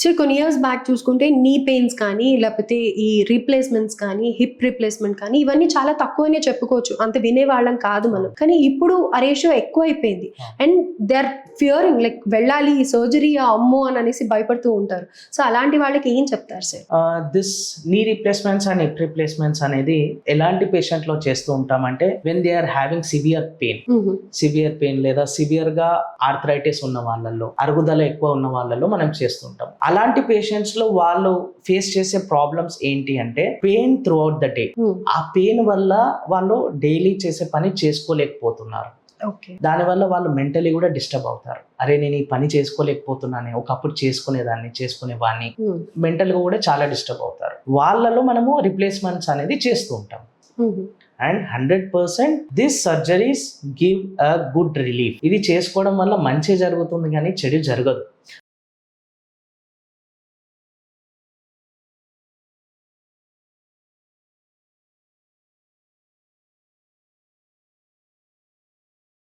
So కొన్ని years back చూసుకుంటే నీ పెయిన్స్ కానీ లేకపోతే ఈ రీప్లేస్మెంట్స్ కానీ హిప్ రీప్లేస్మెంట్ కానీ ఇవన్నీ చాలా తక్కువనే చెప్పుకోవచ్చు. అంత వినేవాళ్ళం కాదు మనం. కానీ ఇప్పుడు ఆ రేషియో ఎక్కువ అయిపోయింది and they are fearing like వెళ్ళాలి సర్జరీ అమ్మో అని అనేసి భయపడుతూ ఉంటారు. సో అలాంటి వాళ్ళకి ఏం చెప్తారు sir this knee replacements and hip replacements అనేది ఎలాంటి పేషెంట్లో చేస్తూ ఉంటామంటే when they are having severe pain severe pain లేదా సివియర్గా ఆర్థరైటిస్ ఉన్న వాళ్ళల్లో అరుగుదల ఎక్కువ ఉన్న వాళ్ళలో మనం చేస్తుంటాం అలాంటి పేషెంట్స్లో వాళ్ళు ఫేస్ చేసే ప్రాబ్లమ్స్ ఏంటి అంటే pain throughout the day ఆ పెయిన్ వల్ల వాళ్ళు డైలీ చేసే పని చేసుకోలేకపోతున్నారు. ఓకే దానివల్ల వాళ్ళు మెంటలీ కూడా డిస్టర్బ్ అవుతారు. అరే నేను ఈ పని చేసుకోలేకపోతున్నానే ఒకప్పుడు చేసుకునేదాన్ని చేసుకునేవాడిని మెంటల్గా కూడా చాలా డిస్టర్బ్ అవుతారు. వాళ్ళలో మనము రిప్లేస్మెంట్స్ అనేది చేస్తూ ఉంటాం. And hundred percent this surgeries give a good relief ఇది చేసుకోవడం వల్ల మంచి జరుగుతుంది కానీ చెడు జరగదు.